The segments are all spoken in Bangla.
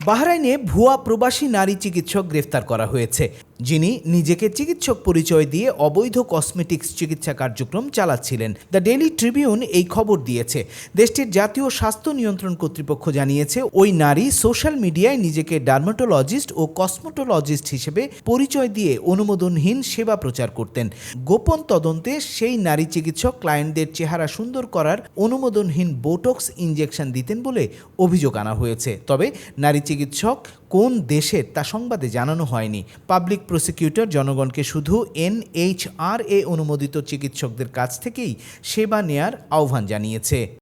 বাহরাইনে ভুয়া প্রবাসী নারী চিকিৎসক গ্রেফতার করা হয়েছে। যিনি নিজেকে চিকিৎসক পরিচয় দিয়ে অবৈধ কসমেটিক্স চিকিৎসা কার্যক্রম চালাচ্ছিলেন। দ্য ডেলি ট্রিবিউন এই খবর দিয়েছে। দেশটির জাতীয় স্বাস্থ্য নিয়ন্ত্রণ কর্তৃপক্ষ জানিয়েছে, ওই নারী সোশ্যাল মিডিয়ায় নিজেকে ডার্মাটোলজিস্ট ও কসমোটোলজিস্ট হিসেবে পরিচয় দিয়ে অনুমোদনহীন সেবা প্রচার করতেন। গোপন তদন্তে সেই নারী চিকিৎসক ক্লায়েন্টদের চেহারা সুন্দর করার অনুমোদনহীন বোটক্স ইনজেকশন দিতেন বলে অভিযোগ আনা হয়েছে। তবে নারী চিকিৎসক কোন দেশের তা সংবাদে জানানো হয়নি। পাবলিক প্রসিকিউটর জনগণকে শুধু এনএইচআরএ অনুমোদিত চিকিৎসকদের কাছ থেকেই সেবা নেয়ার আহ্বান জানিয়েছে।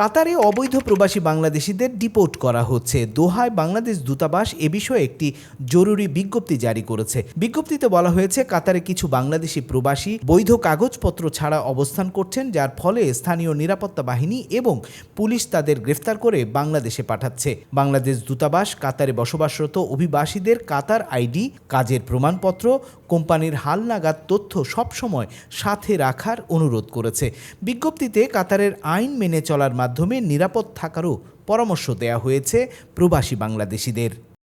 কাতারে অবৈধ প্রবাসী বাংলাদেশিদের ডিপোর্ট করা হচ্ছে। দোহায় বাংলাদেশ দূতাবাস এ বিষয়ে একটি জরুরি বিজ্ঞপ্তি জারি করেছে। বিজ্ঞপ্তিতে বলা হয়েছে, কাতারে কিছু বাংলাদেশি প্রবাসী বৈধ কাগজপত্র ছাড়া অবস্থান করছেন, যার ফলে স্থানীয় নিরাপত্তা বাহিনী এবং পুলিশ তাদের গ্রেফতার করে বাংলাদেশে পাঠাচ্ছে। বাংলাদেশ দূতাবাস কাতারে বসবাসরত অভিবাসীদের কাতার আইডি, কাজের প্রমাণপত্র, কোম্পানির হালনাগাদ তথ্য সবসময় সাথে রাখার অনুরোধ করেছে। বিজ্ঞপ্তিতে কাতারের আইন মেনে চলার নিরাপদ থাকারও পরামর্শ দেওয়া হয়েছে প্রবাসী বাংলাদেশিদের।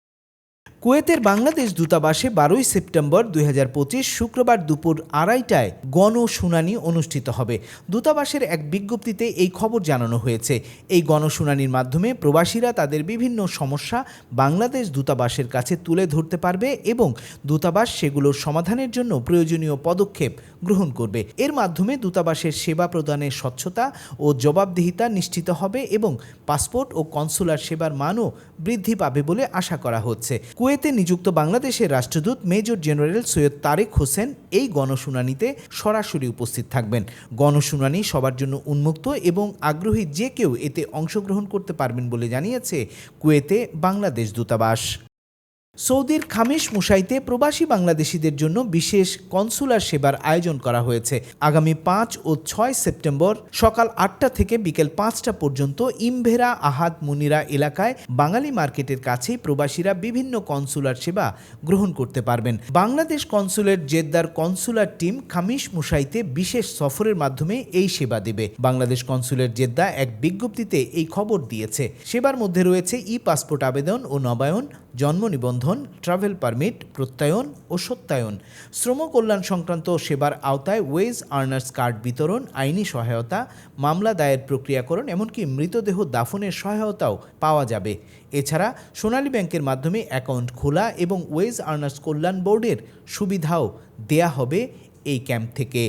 কুয়েতের বাংলাদেশ দূতাবাসে বারোই সেপ্টেম্বর দুই হাজার পঁচিশ শুক্রবার দুপুর আড়াইটায় গণশুনানি অনুষ্ঠিত হবে। দূতাবাসের এক বিজ্ঞপ্তিতে এই খবর জানানো হয়েছে। এই গণশুনানির মাধ্যমে প্রবাসীরা তাদের বিভিন্ন সমস্যা বাংলাদেশ দূতাবাসের কাছে তুলে ধরতে পারবে এবং দূতাবাস সেগুলোর সমাধানের জন্য প্রয়োজনীয় পদক্ষেপ গ্রহণ করবে। এর মাধ্যমে দূতাবাসের সেবা প্রদানের স্বচ্ছতা ও জবাবদিহিতা নিশ্চিত হবে এবং পাসপোর্ট ও কনসুলার সেবার মানও বৃদ্ধি পাবে বলে আশা করা হচ্ছে। কুয়েতে নিযুক্ত বাংলাদেশের রাষ্ট্রদূত মেজর জেনারেল সৈয়দ তারেক হোসেন এই গণশুনানিতে সরাসরি উপস্থিত থাকবেন। গণশুনানি সবার জন্য উন্মুক্ত এবং আগ্রহী যে কেউ এতে অংশগ্রহণ করতে পারবেন বলে জানিয়েছে কুয়েতে বাংলাদেশ দূতাবাস। সৌদির খামেশ মুসাইতে প্রবাসী বাংলাদেশিদের জন্য বিশেষ কনসুলার সেবার আয়োজন করা হয়েছে। আগামী পাঁচ ও ছয় সেপ্টেম্বর সকাল আটটা থেকে বিকেল পাঁচটা পর্যন্ত ইমভেরা আহাদ মুনিরা এলাকায় বাঙালি মার্কেটের কাছেই প্রবাসীরা বিভিন্ন কনসুলার সেবা গ্রহণ করতে পারবেন। বাংলাদেশ কনসুলেট জেদ্দার কনসুলার টিম খামিশ মুসাইতে বিশেষ সফরের মাধ্যমে এই সেবা দেবে। বাংলাদেশ কনসুলেট জেদ্দা এক বিজ্ঞপ্তিতে এই খবর দিয়েছে। সেবার মধ্যে রয়েছে ই পাসপোর্ট আবেদন ও নবায়ন, জন্ম নিবন্ধন ট্রাভেল পারমিট প্রত্যয়ন ও সত্যায়ন। শ্রম কল্যাণ সংক্রান্ত সেবার আওতায় ওয়েজ আর্নার্স কার্ড বিতরণ, আইনি সহায়তা, মামলা দায়ের প্রক্রিয়াকরণ এমনকি মৃতদেহ দাফনের সহায়তাও পাওয়া যাবে। এছাড়া সোনালী ব্যাংকের মাধ্যমে অ্যাকাউন্ট খোলা এবং ওয়েজ আর্নার্স কল্যাণ বোর্ডের সুবিধাও দেয়া হবে এই ক্যাম্প থেকে।